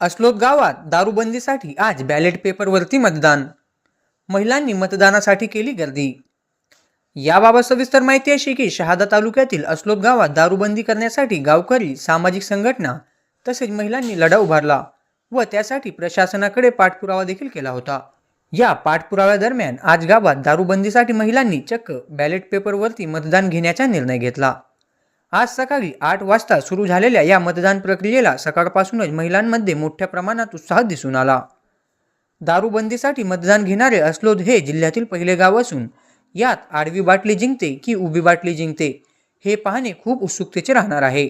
अस्लोद गावात दारूबंदीसाठी आज बॅलेट पेपरवरती मतदान. महिलांनी मतदानासाठी केली गर्दी. याबाबत सविस्तर माहिती अशी की शहादा तालुक्यातील अस्लोद गावात दारूबंदी करण्यासाठी गावकरी सामाजिक संघटना तसेच महिलांनी लढा उभारला व त्यासाठी प्रशासनाकडे पाठपुरावा देखील केला होता. या पाठपुराव्यादरम्यान आज गावात दारूबंदीसाठी महिलांनी चक्क बॅलेट पेपरवरती मतदान घेण्याचा निर्णय घेतला. आज सकाळी आठ वाजता सुरू झालेल्या या मतदान प्रक्रियेला सकाळपासूनच महिलांमध्ये मोठ्या प्रमाणात उत्साह दिसून आला. दारूबंदीसाठी मतदान घेणारे असलोद हे जिल्ह्यातील पहिले गाव असून यात आडवी बाटली जिंकते की उभी बाटली जिंकते हे पाहणे खूप उत्सुकतेचे राहणार आहे.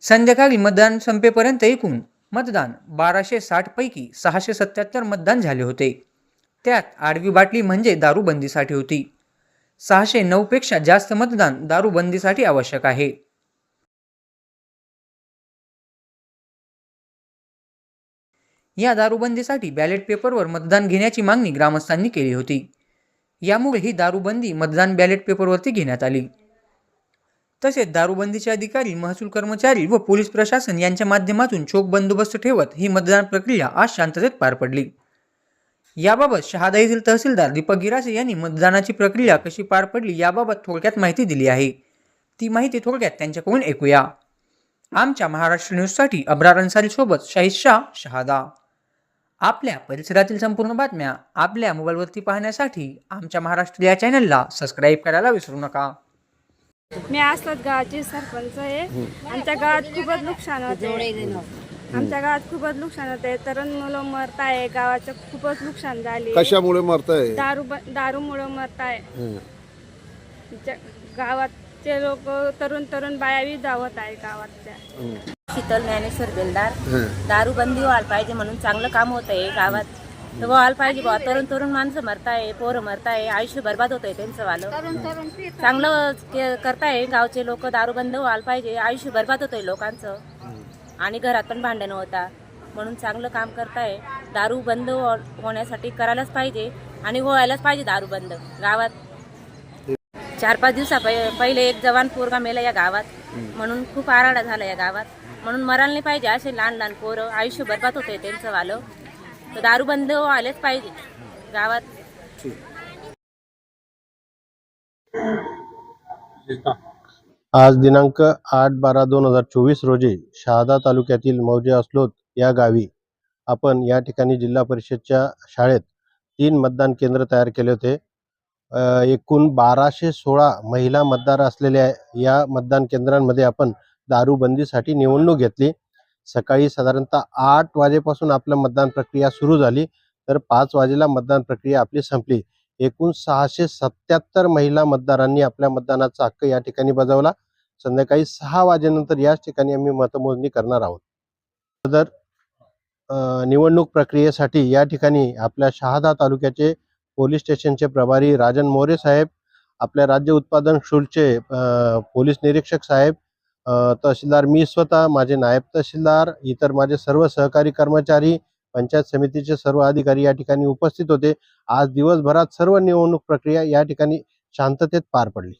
संध्याकाळी मतदान संपेपर्यंत एकूण मतदान बाराशे साठपैकी सहाशे सत्याहत्तर मतदान झाले होते. त्यात आडवी बाटली म्हणजे दारूबंदीसाठी होती. सहाशे नऊपेक्षा जास्त मतदान दारूबंदीसाठी आवश्यक आहे. या दारूबंदीसाठी बॅलेट पेपरवर मतदान घेण्याची मागणी ग्रामस्थांनी केली होती. यामुळे ही दारूबंदी मतदान बॅलेट पेपरवरती घेण्यात आली. तसेच दारूबंदीचे अधिकारी महसूल कर्मचारी व पोलीस प्रशासन यांच्या माध्यमातून चोख बंदोबस्त ठेवत ही मतदान प्रक्रिया आज शांततेत पार पडली. याबाबत शहादा येथील तहसीलदार दीपक गिरासे यांनी मतदानाची प्रक्रिया कशी पार पडली याबाबत थोडक्यात माहिती दिली आहे. ती माहिती थोडक्यात त्यांच्याकडून ऐकूया. आमच्या महाराष्ट्र न्यूजसाठी अब्रार अन्सारी सोबत शाहिद शाह शहादा. आपल्या परिसरातील संपूर्ण बातम्या आपल्या मोबाईलवरती पाहण्यासाठी आमच्या महाराष्ट्र या चॅनलला सबस्क्राईब करायला विसरू नका. मी असतात गावाची सरपंच आहे. आमच्या गावात खूपच नुकसान होते. आमच्या गावात खूपच नुकसान होते तरुण मुलं मरत आहे गावाचं खूपच नुकसान झाले कशामुळे मरताय? दारू दारूमुळं मरत आहे हं. गावातचे लोक तरुण तरुण बाया बी धावत आहे गावातच्या. शीतल ज्ञानेश्वर बेलदार. दारूबंदी व्हायला पाहिजे म्हणून चांगलं काम होत आहे गावात. तर व्हायला पाहिजे बुवा. तरुण तरुण माणसं मरताय पोरं मरताय आयुष्य बरबाद होत आहे त्यांचं वालं. चांगलं करताय गावचे लोक. दारूबंद व्हायला पाहिजे. आयुष्य बरबाद होत आहे लोकांचं. आणि घरात पण भांडण होता. म्हणून चांगलं काम करताय. दारू बंद हो- होण्यासाठी करायलाच पाहिजे आणि व्हायलाच पाहिजे दारू बंद. गावात चार पाच दिवसा पहि- पहिले एक जवान पोरगा मेला या गावात. म्हणून खूप आराडा झाला या गावात. म्हणून मरायला नाही पाहिजे असे लहान लहान पोरं. आयुष्य बरबाद होते त्यांचं वालं. तर दारू बंद व्हायलाच पाहिजे. गावात. आज दिनांक आठ बारा दोन हजार चोवीस रोजी शहादा तालुक्यातील मौजे असलोत या गावी आपण या ठिकाणी जिल्हा परिषदच्या शाळेत तीन मतदान केंद्र तयार केले होते. एकूण बाराशे सोळा महिला मतदार असलेल्या या मतदान केंद्रांमध्ये आपण दारूबंदीसाठी निवडणूक घेतली. सकाळी साधारणतः आठ वाजेपासून आपलं मतदान प्रक्रिया सुरू झाली. तर पाच वाजेला मतदान प्रक्रिया आपली संपली. एकूण सहाशे सत्याहत्तर महिला मतदारांनी आपल्या मतदानाचा हक्क या ठिकाणी बजावला. संध्याकाळी सहा वाजेनंतर याच ठिकाणी आम्ही मतमोजणी करणार आहोत. सदर निवडणूक प्रक्रियेसाठी या ठिकाणी आपल्या शहादा तालुक्याचे पोलीस स्टेशनचे प्रभारी राजन मोरे साहेब आपल्या राज्य उत्पादन शुल्कचे पोलीस निरीक्षक साहेब तहसीलदार मी स्वतः माझे नायब तहसीलदार इतर माझे सर्व सहकारी कर्मचारी पंचायत समितीचे सर्व अधिकारी या ठिकाणी उपस्थित होते. आज दिवसभरात सर्व निवडणूक प्रक्रिया या ठिकाणी शांततेत पार पडली.